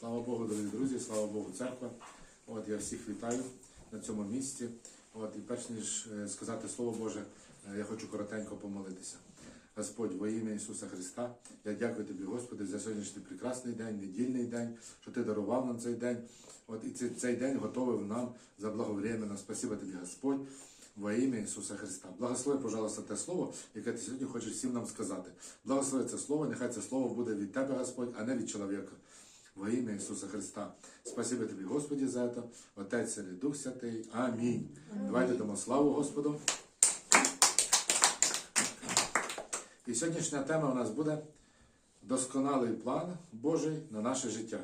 Слава Богу, дорогі друзі, слава Богу, церква. От я всіх вітаю на цьому місці. От і перш ніж е, сказати Слово Боже, е, я хочу коротенько помолитися. Господь, во ім'я Ісуса Христа, я дякую тобі, Господи, за сьогоднішній прекрасний день, недільний день, що ти дарував нам цей день. От і цей, цей день готовив нам заблаговременно. Спасибо тобі, Господь. Во ім'я Ісуса Христа. Благослови, пожалуйста, те слово, яке ти сьогодні хочеш всім нам сказати. Благослови це слово, нехай це слово буде від тебе, Господь, а не від чоловіка. Во ім'я Ісуса Христа. Спасибо тобі, Господі, за це. Отець і Дух Святий. Амінь. Давайте дамо славу Господу. І сьогоднішня тема у нас буде досконалий план Божий на наше життя.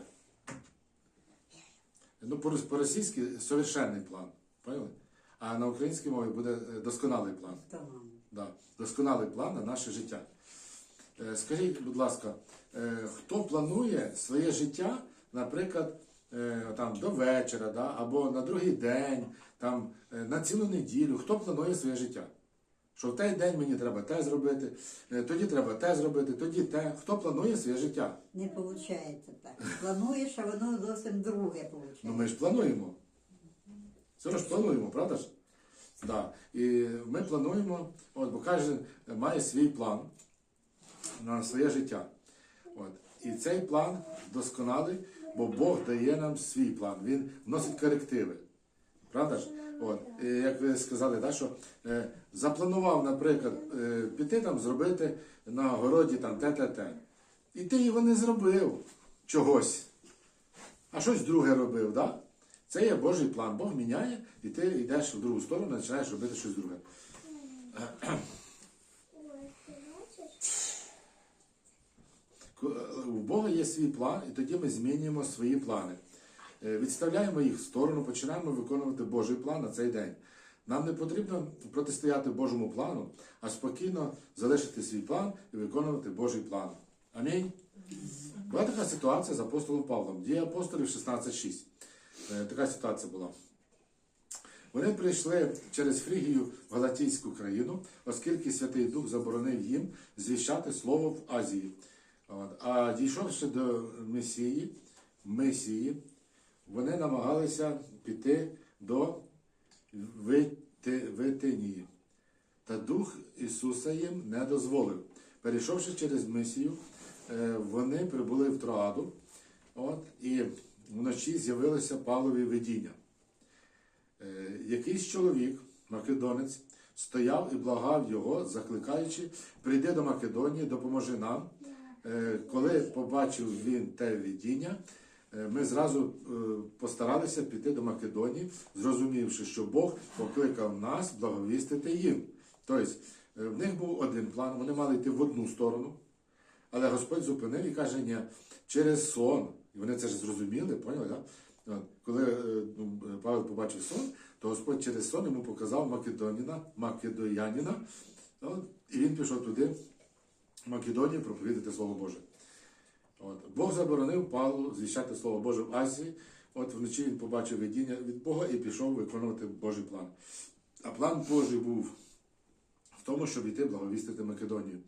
Ну, по- по-російськи совершенний план. Поняли? А на українській мові буде е, досконалий план. Да. Досконалий план на наше життя. Е, Скажіть, будь ласка, е, хто планує своє життя, наприклад, е, там, до вечора, да? або на другий день, там, на цілу неділю, хто планує своє життя? Що в той день мені треба те зробити, тоді треба те зробити, тоді те. Хто планує своє життя? Не виходить так. Плануєш, а воно зовсім друге виходить. Ну ми ж плануємо. Це ж плануємо, правда ж? Да. І ми плануємо, от, бо кожен має свій план на своє життя. От. І цей план досконалий, бо Бог дає нам свій план, Він вносить корективи. Правда ж? От. І як ви сказали, да, що е, запланував, наприклад, е, піти там зробити на городі там те-те-те. І ти його не зробив чогось а щось друге робив, да? Це є Божий план. Бог міняє, і ти йдеш в другу сторону, починаєш робити щось друге. У Бога є свій план, і тоді ми змінюємо свої плани. Е, Відставляємо їх в сторону, починаємо виконувати Божий план на цей день. Нам не потрібно протистояти Божому плану, а спокійно залишити свій план і виконувати Божий план. Амінь. Була така ситуація з апостолом Павлом. Дія апостолів 16.6. Е, Така ситуація була. Вони прийшли через Фрігію в Галатійську країну, оскільки Святий Дух заборонив їм звіщати слово в Азії. От. А дійшовши до Месії, Месії, вони намагалися піти до Витинії. Та Дух Ісуса їм не дозволив. Перейшовши через мисію, е, вони прибули в Троаду, от, і вночі з'явилося Павлові видіння. Е, Якийсь чоловік, македонець, стояв і благав його, закликаючи, прийди до Македонії, допоможи нам. Е, Коли побачив він те видіння, е, ми зразу е, постаралися піти до Македонії, зрозумівши, що Бог покликав нас благовістити їм. Тобто, в них був один план, вони мали йти в одну сторону, але Господь зупинив і каже, ні, через сон. І вони це ж зрозуміли, поняли, да? Коли ну, Павел побачив сон, то Господь через сон йому показав Македоніна, Македоянина, і він пішов туди, в Македонію, проповідати Слово Боже. От. Бог заборонив Павлу звіщати Слово Боже в Азії. От вночі він побачив видіння від Бога і пішов виконувати Божий план. А план Божий був в тому, щоб йти благовістити Македонію.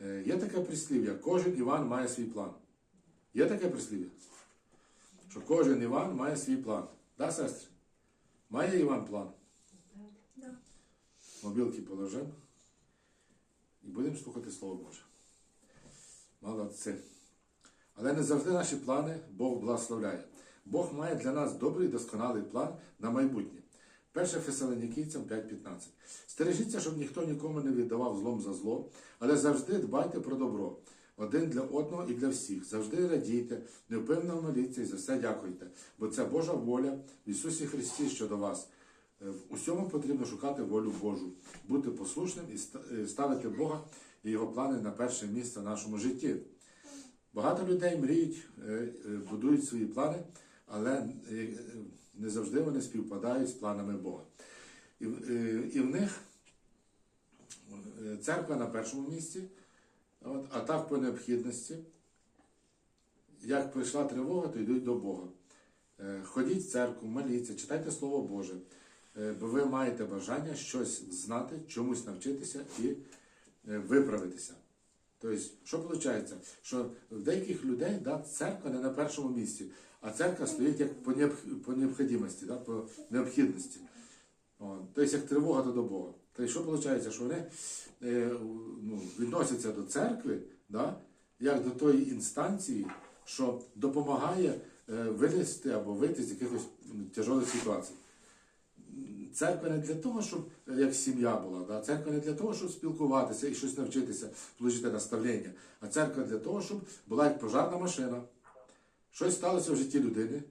Е, Є таке прислів'я, кожен Іван має свій план. Є таке прислів'я? Що кожен Іван має свій план. Да, сестри? Має Іван план? Мобілки положимо і будемо слухати Слово Боже. Молодці. Але не завжди наші плани Бог благословляє. Бог має для нас добрий досконалий план на майбутнє. 1 Фесалонікійцям 5.15. Стережіться, щоб ніхто нікому не віддавав злом за зло, але завжди дбайте про добро. Один для одного і для всіх. Завжди радійте, невпинно моліться і за все дякуйте, бо це Божа воля в Ісусі Христі щодо вас. Е, В усьому потрібно шукати волю Божу, бути послушним і е, ставити Бога і Його плани на перше місце в нашому житті. Багато людей мріють, е, е, будують свої плани, але е, не завжди вони співпадають з планами Бога. І, і в них церква на першому місці, от, а так по необхідності. Як прийшла тривога, то йдуть до Бога. Ходіть в церкву, моліться, читайте Слово Боже, бо ви маєте бажання щось знати, чомусь навчитися і виправитися. Тобто, що виходить? Що в деяких людей да, церква не на першому місці, а церква стоїть як по, по необхідності, да, по необхідності. Тобто як тривога до Бога. Тобто, що виходить, що вони е, ну, відносяться до церкви, да, як до тої інстанції, що допомагає е, вилізти або вийти з якихось тяжких ситуацій. Церква не для того, щоб е, як сім'я була, да? церква не для того, щоб спілкуватися і щось навчитися, отримати наставлення, а церква для того, щоб була як пожарна машина. Щось сталося в житті людини,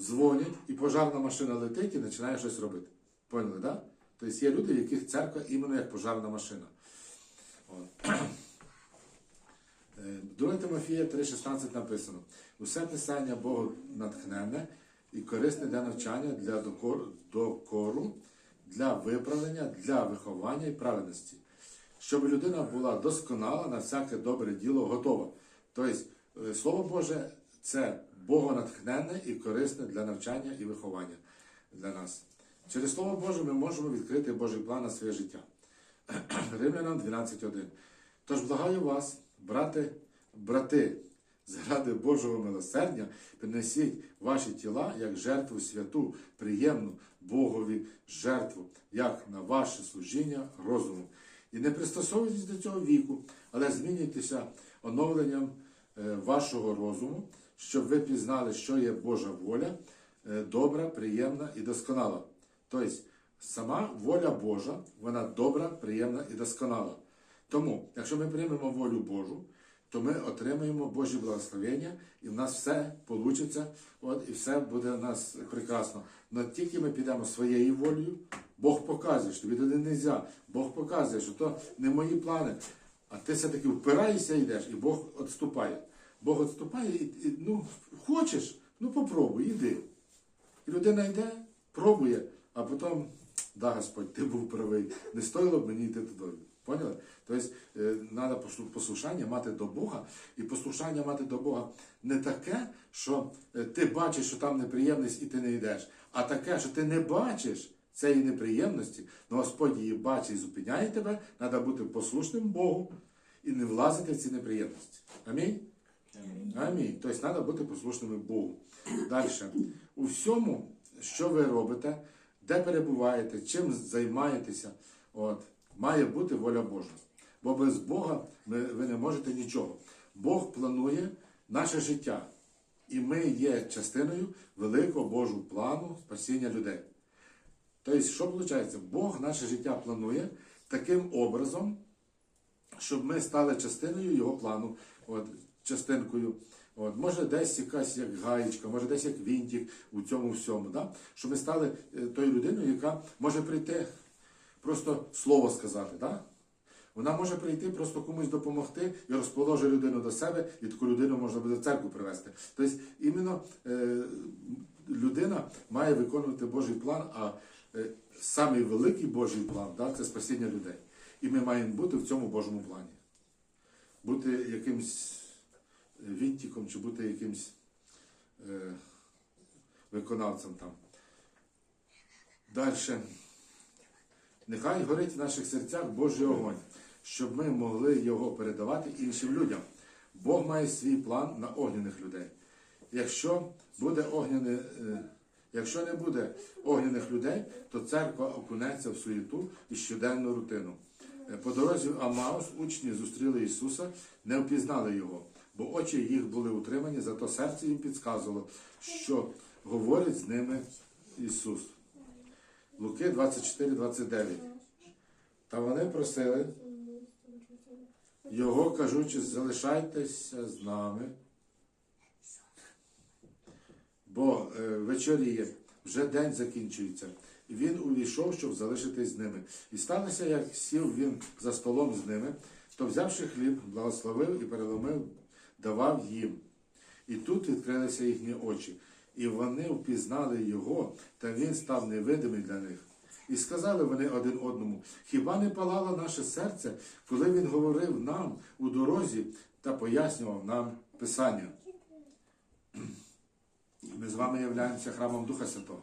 дзвонять, і пожарна машина летить і починає щось робити. Поняли, так? Да? Тобто є люди, в яких церква іменно як пожарна машина. От. Е, 2 Тимофія 3,16 написано: усе писання Богу натхненне і корисне для навчання, для докору, для виправлення, для виховання і праведності, щоб людина була досконала на всяке добре діло готова. Тобто, Слово Боже це богонатхненне і корисне для навчання і виховання для нас. Через Слово Боже ми можемо відкрити Божий план на своє життя. Римлянам 12.1. Тож благаю вас, брати, брати, заради Божого милосердя, принесіть ваші тіла як жертву святу, приємну Богові жертву, як на ваше служіння розуму. І не пристосовуйтесь до цього віку, але змінюйтеся оновленням е, вашого розуму, щоб ви пізнали, що є Божа воля, е, добра, приємна і досконала. Тобто, сама воля Божа, вона добра, приємна і досконала. Тому, якщо ми приймемо волю Божу, то ми отримаємо Божі благословення, і в нас все вийде, от, і все буде у нас прекрасно. Но тільки ми підемо своєю волею, Бог показує, що туди не можна. Бог показує, що то не мої плани. А ти все-таки впираєшся і йдеш, і Бог відступає. Бог відступає, і, і ну, хочеш, ну попробуй, іди. І людина йде, пробує, а потім, да, Господь, ти був правий, не стоїло б мені йти туди. Поняли? Тобто треба послушання мати до Бога, і послушання мати до Бога не таке, що е, ти бачиш, що там неприємність і ти не йдеш, а таке, що ти не бачиш цієї неприємності, але Господь її бачить і зупиняє тебе, треба бути послушним Богу і не влазити в ці неприємності. Амінь? Амінь. Тобто треба бути послушними Богу. Далі. У всьому, що ви робите, де перебуваєте, чим займаєтеся, от, має бути воля Божа. Бо без Бога ви, не можете нічого. Бог планує наше життя. І ми є частиною великого Божого плану спасіння людей. Тобто, що виходить? Бог наше життя планує таким образом, щоб ми стали частиною його плану, от, частинкою. От, може десь якась як гаєчка, може десь як вінтик у цьому всьому. Да? Щоб ми стали е, тою людиною, яка може прийти просто слово сказати. Да? Вона може прийти просто комусь допомогти і розположить людину до себе, і таку людину можна буде в церкву привести. Тобто, іменно е, людина має виконувати Божий план, а е, самий великий Божий план да, це спасіння людей. І ми маємо бути в цьому Божому плані. Бути якимсь відтіком чи бути якимсь е, виконавцем там. Далі. Нехай горить в наших серцях Божий огонь, щоб ми могли його передавати іншим людям. Бог має свій план на огняних людей. Якщо буде огняне, е, якщо не буде огняних людей, то церква окунеться в суєту і щоденну рутину. Е, По дорозі в Амаус учні зустріли Ісуса, не впізнали Його, бо очі їх були утримані, зато серце їм підказувало, що говорить з ними Ісус. Луки 24-29. Та вони просили його, кажучи, залишайтеся з нами, бо е, вечоріє, вже день закінчується. І він увійшов, щоб залишитись з ними. І сталося, як сів він за столом з ними, то взявши хліб, благословив і переломив, давав їм. І тут відкрилися їхні очі, і вони впізнали його, та він став невидимий для них. І сказали вони один одному: хіба не палало наше серце, коли він говорив нам у дорозі та пояснював нам Писання? Ми з вами являємося храмом Духа Святого.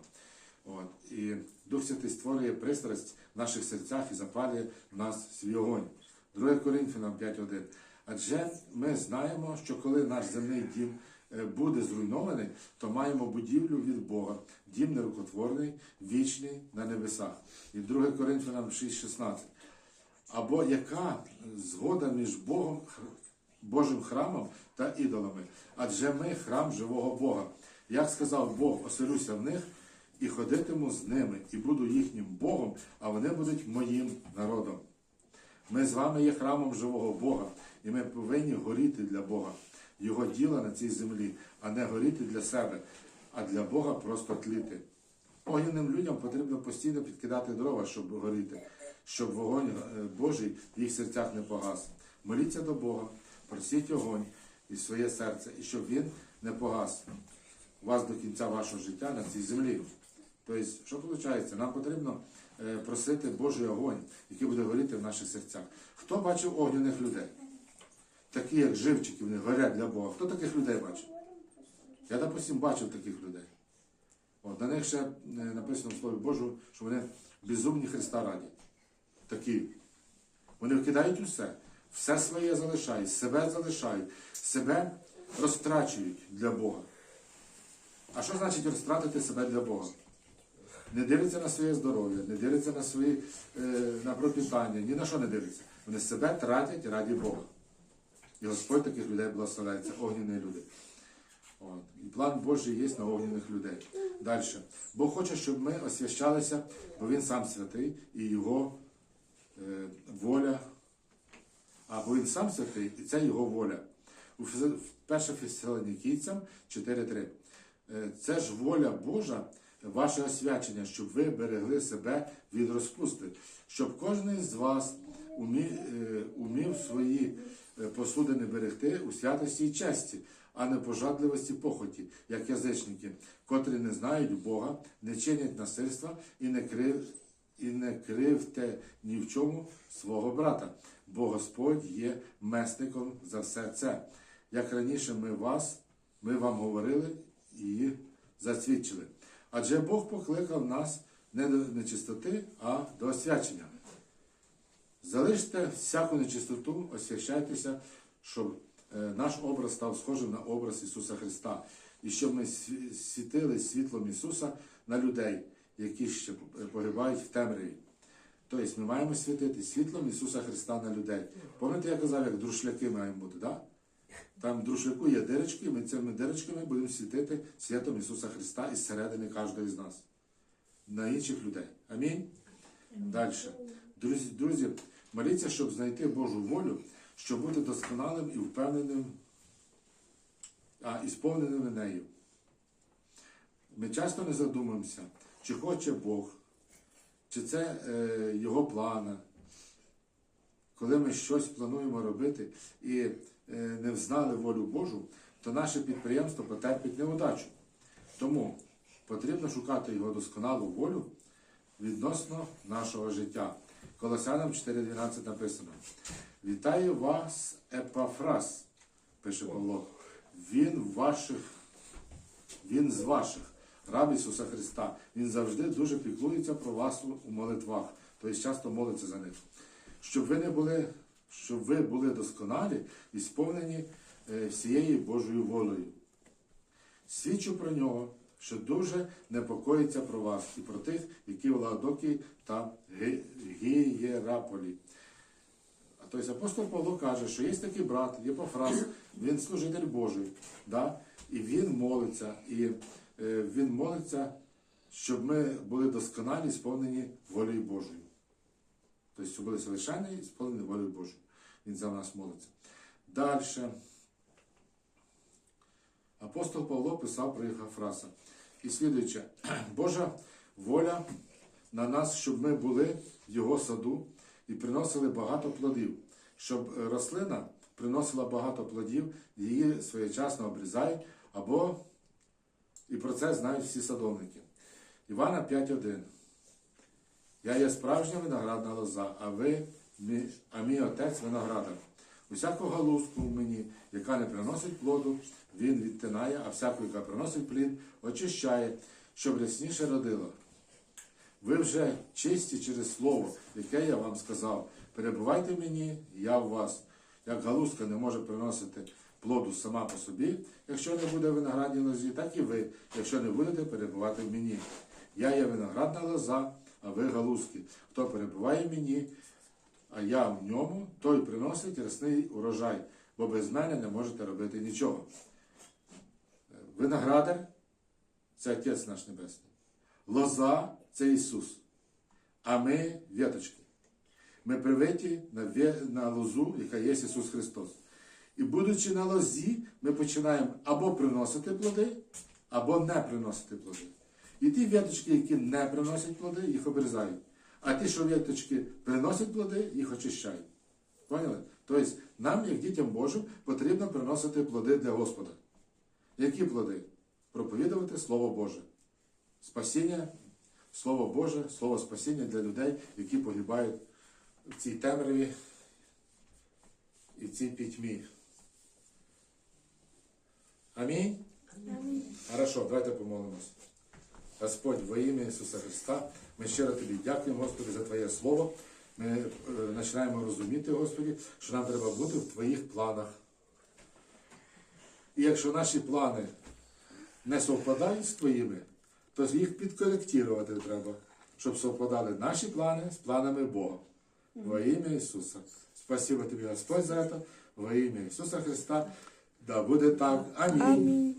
От. І Дух Святий створює пристрасть в наших серцях і запалює в нас свій огонь. 2 Коринфянам 5.1. Адже ми знаємо, що коли наш земний дім буде зруйнований, то маємо будівлю від Бога, дім нерукотворний, вічний на небесах. І 2 Коринфянам 6,16. Або яка згода між Богом, Божим храмом та ідолами? Адже ми храм живого Бога. Як сказав Бог, оселюся в них і ходитиму з ними, і буду їхнім Богом, а вони будуть моїм народом. Ми з вами є храмом живого Бога, і ми повинні горіти для Бога, Його діла на цій землі, а не горіти для себе, а для Бога просто тліти. Огняним людям потрібно постійно підкидати дрова, щоб горіти, щоб вогонь е, Божий в їх серцях не погас. Моліться до Бога, просіть огонь і своє серце, і щоб він не погас у вас до кінця вашого життя на цій землі. Тобто, що виходить? Нам потрібно е, просити Божий огонь, який буде горіти в наших серцях. Хто бачив огняних людей? Такі, як живчики, вони горять для Бога. Хто таких людей бачив? Я, допустим, бачив таких людей. От, на них ще е, написано в Слові Божу, що вони безумні Христа раді. Такі. Вони вкидають усе, все своє залишають, себе залишають, себе розтрачують для Бога. А що значить розтратити себе для Бога? Не дивиться на своє здоров'я, не дивиться на свої е, на пропитання, ні на що не дивиться. Вони себе тратять раді Бога. І Господь таких людей благословляє, це огняні люди. От. І план Божий є на огняних людей. Далі. Бог хоче, щоб ми освящалися, бо Він сам святий і Його е, воля. А бо Він сам святий, і це Його воля. У 1 Фесалонікійцям 4.3. Е, Це ж воля Божа, ваше освячення, щоб ви берегли себе від розпусти, щоб кожен з вас умів, е, умів свої посудини берегти у святості і честі, а не пожадливості похоті, як язичники, котрі не знають Бога, не чинять насильства і не крив, і не кривте ні в чому свого брата, бо Господь є месником за все це. Як раніше ми вас, ми вам говорили і засвідчили. Адже Бог покликав нас не до нечистоти, а до освячення. Залиште всяку нечистоту, освящайтеся, щоб е, наш образ став схожим на образ Ісуса Христа, і щоб ми світили світлом Ісуса на людей, які ще погибають в темряві. Тобто ми маємо світити світлом Ісуса Христа на людей. Пам'ятаєте, я казав, як друшляки маємо бути, так? Там в друшляку є дирочки, і ми цими дирочками будемо світити святом Ісуса Христа із середини кожного з нас. На інших людей. Амінь. Далі. Друзі, друзі, моліться, щоб знайти Божу волю, щоб бути досконалим і впевненим, а і сповненими нею. Ми часто не задумуємося, чи хоче Бог, чи це е, Його плана. Коли ми щось плануємо робити і е, не взнали волю Божу, то наше підприємство потерпить неудачу. Тому потрібно шукати його досконалу волю відносно нашого життя. Колосянам 4.12 написано: Вітаю вас, Епафрас, пише Павло. Він ваших, він з ваших, раб Ісуса Христа. Він завжди дуже піклується про вас у- у молитвах, тобто часто молиться за них. Щоб ви не були, щоб ви були досконалі і сповнені е, всією Божою волею. Свідчу про нього, що дуже непокоїться про вас і про тих, які в Ладокії та Гієраполі. А тобто апостол Павло каже, що є такий брат, Єпофраз, він служитель Божий, да? і він молиться, і е, він молиться, щоб ми були досконалі, сповнені волею Божою. Тобто, щоб були совершенні і сповнені волею Божою. Він за нас молиться. Далі. Апостол Павло писав про Єпофраса. І слідуюче, Божа воля на нас, щоб ми були в його саду і приносили багато плодів, щоб рослина приносила багато плодів, її своєчасно обрізають, або і про це знають всі садовники. Івана 5.1. Я є справжня виноградна лоза, а ви, мі- а мій отець виноградар. Усяку галузку в мені, яка не приносить плоду, він відтинає, а всяку, яка приносить плід, очищає, щоб рясніше родило. Ви вже чисті через слово, яке я вам сказав. Перебувайте мені, я в вас. як галузка не може приносити плоду сама по собі, якщо не буде виноградній лозі, так і ви, якщо не будете перебувати в мені. Я є виноградна лоза, а ви галузки. Хто перебуває в мені, а я в ньому, той приносить рясний урожай, бо без мене не можете робити нічого. Виноградар це Отець наш Небесний. Лоза це Ісус. А ми віточки. Ми привиті на, лозу, яка є Ісус Христос. І будучи на лозі, ми починаємо або приносити плоди, або не приносити плоди. І ті віточки, які не приносять плоди, їх обрізають. А ті, що віточки приносять плоди, їх очищають. Поняли? Тобто нам, як дітям Божим, потрібно приносити плоди для Господа. Які плоди? Проповідувати Слово Боже. Спасіння, Слово Боже, Слово спасіння для людей, які погибають в цій темряві і в цій пітьмі. Амінь. Хорошо, давайте помолимось. Господь, во ім'я Ісуса Христа, ми щиро тобі дякуємо, Господи, за Твоє Слово. Ми е, починаємо розуміти, Господи, що нам треба бути в Твоїх планах. І якщо наші плани не совпадають з Твоїми, то їх підкоректувати треба, щоб совпадали наші плани з планами Бога. Во ім'я Ісуса. Спасибо тобі, Господь, за це. Во ім'я Ісуса Христа. Да буде так. Амінь. Амінь.